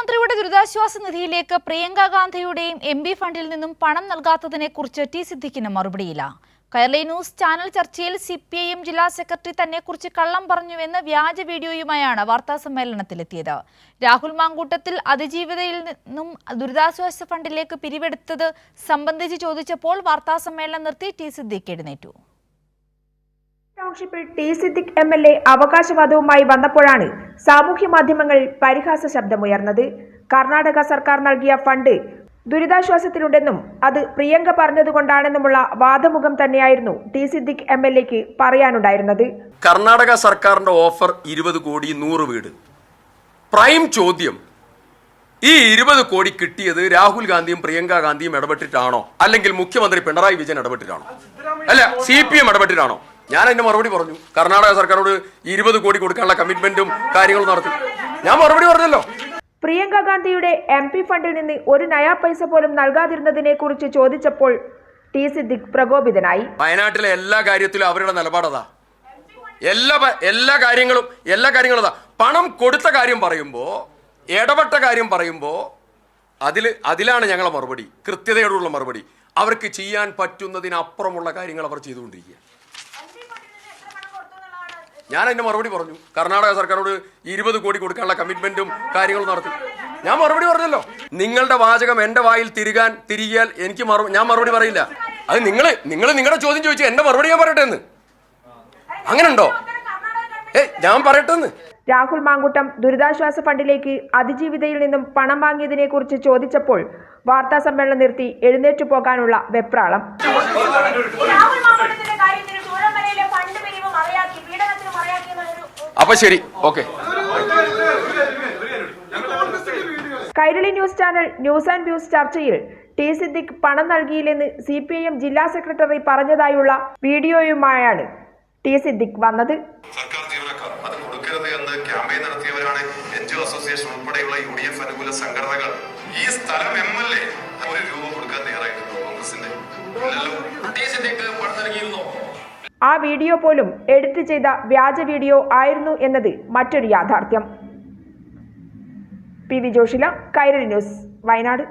മുഖ്യമന്ത്രിയുടെ ദുരിതാശ്വാസ നിധിയിലേക്ക് പ്രിയങ്ക ഗാന്ധിയുടെയും എം പി ഫണ്ടിൽ നിന്നും പണം നൽകാത്തതിനെ കുറിച്ച് ടി സിദ്ദിഖിന് മറുപടിയില്ല. കയർലി ന്യൂസ് ചാനൽ ചർച്ചയിൽ സി പി ഐ ജില്ലാ സെക്രട്ടറി തന്നെക്കുറിച്ച് കള്ളം പറഞ്ഞുവെന്ന് വ്യാജ വീഡിയോയുമായാണ് വാർത്താ സമ്മേളനത്തിലെത്തിയത്. രാഹുൽ മാങ്കൂട്ടത്തിൽ അതിജീവിതയിൽ നിന്നും ദുരിതാശ്വാസ ഫണ്ടിലേക്ക് പിരിവെടുത്തത് സംബന്ധിച്ച് ചോദിച്ചപ്പോൾ വാർത്താ സമ്മേളനം നിർത്തി ടി സിദ്ദിഖ് എഴുന്നേറ്റു. ടൗൺഷിപ്പിൽ T Siddique M L A അവകാശവാദവുമായി വന്നപ്പോഴാണ് സാമൂഹ്യ മാധ്യമങ്ങളിൽ പരിഹാസ ശബ്ദമുയർന്നത്. കർണാടക സർക്കാർ നൽകിയ ഫണ്ട് ദുരിതാശ്വാസത്തിലുണ്ടെന്നും അത് പ്രിയങ്ക പറഞ്ഞതുകൊണ്ടാണെന്നുമുള്ള വാദമുഖം തന്നെയായിരുന്നു ടി സിദ്ദിഖ് എം എൽ എക്ക് പറയാനുണ്ടായിരുന്നത്. കർണാടക സർക്കാരിന്റെ ഓഫർ ഇരുപത് കോടി നൂറ് വീട്. പ്രൈം ചോദ്യം ഈ ഇരുപത് കോടി കിട്ടിയത് രാഹുൽ ഗാന്ധിയും പ്രിയങ്ക ഗാന്ധിയും ഇടപെട്ടിട്ടാണോ? അല്ലെങ്കിൽ മുഖ്യമന്ത്രി പിണറായി വിജയൻ ഇടപെട്ടിട്ടാണോ? അല്ല സി പി എം ഇടപെട്ടിട്ടാണോ? ഞാൻ അതിന്റെ മറുപടി പറഞ്ഞു. കർണാടക സർക്കാരോട് ഇരുപത് കോടി കൊടുക്കാനുള്ള കമ്മിറ്റ്മെന്റും കാര്യങ്ങളും നടത്തി. ഞാൻ മറുപടി പറഞ്ഞല്ലോ. പ്രിയങ്ക ഗാന്ധിയുടെ എം പി ഫണ്ടിൽ നിന്ന് ഒരു നയാ പൈസ പോലും നൽകാതിരുന്നതിനെ കുറിച്ച് ചോദിച്ചപ്പോൾ ടി സിദ്ദിഖ് പ്രകോപിതനായി. വയനാട്ടിലെ എല്ലാ കാര്യത്തിലും അവരുടെ നിലപാടതാ എല്ലാ എല്ലാ കാര്യങ്ങളും എല്ലാ കാര്യങ്ങളും അതാ പണം കൊടുത്ത കാര്യം പറയുമ്പോൾ ഇടപെട്ട കാര്യം പറയുമ്പോൾ അതിൽ അതിലാണ് ഞങ്ങളെ മറുപടി കൃത്യതയോടുള്ള മറുപടി. അവർക്ക് ചെയ്യാൻ പറ്റുന്നതിനപ്പുറമുള്ള കാര്യങ്ങൾ അവർ ചെയ്തുകൊണ്ടിരിക്കുക ഞാൻ അതിന്റെ മറുപടി പറഞ്ഞു. കർണാടക സർക്കാരോട് ഇരുപത് കോടി കൊടുക്കാനുള്ള കമ്മിറ്റ്മെന്റും കാര്യങ്ങളും നടത്തി. ഞാൻ മറുപടി പറഞ്ഞല്ലോ. നിങ്ങളുടെ വാചകം എന്റെ വായിൽ തിരികാൻ തിരികിയാൽ എനിക്ക് മറു ഞാൻ മറുപടി പറയില്ല. അത് നിങ്ങൾ നിങ്ങൾ നിങ്ങളുടെ ചോദ്യം ചോദിച്ചു എന്റെ മറുപടി ഞാൻ പറയട്ടെ എന്ന്. അങ്ങനുണ്ടോ ഏ ഞാൻ പറയട്ടെ എന്ന്. രാഹുൽ മാങ്കുട്ടം ദുരിതാശ്വാസ ഫണ്ടിലേക്ക് അതിജീവിതയിൽ നിന്നും പണം വാങ്ങിയതിനെ കുറിച്ച് ചോദിച്ചപ്പോൾ വാർത്താ സമ്മേളനം നിർത്തി എഴുന്നേറ്റു പോകാനുള്ള വെപ്രാളം. അപ്പൊ ശരി. Okay. Kairali news channel news and views ചർച്ചയിൽ ടി സിദ്ദിഖ് പണം നൽകിയില്ലെന്ന് സി പി ഐ എം ജില്ലാ സെക്രട്ടറി പറഞ്ഞതായുള്ള വീഡിയോയുമായാണ് ടി സിദ്ദിഖ് വന്നത്. സർക്കാർ ജീവനക്കാർ അത് കൊടുക്കരുത് എന്ന് ക്യാമ്പയിൻ നടത്തിയവരാണ് എൻ ജി ഒ അസോസിയേഷൻ ഉൾപ്പെടെയുള്ള യു ഡി എഫ് അനുകൂല സംഘടനകൾ. ഈ സ്ഥലം എം എൽ എ ഒരു ആ വീഡിയോ പോലും എഡിറ്റ് ചെയ്ത വ്യാജ വീഡിയോ ആയിരുന്നു എന്നത് മറ്റൊരു യാഥാർത്ഥ്യം. P V Joshila Kairali news Wayanad.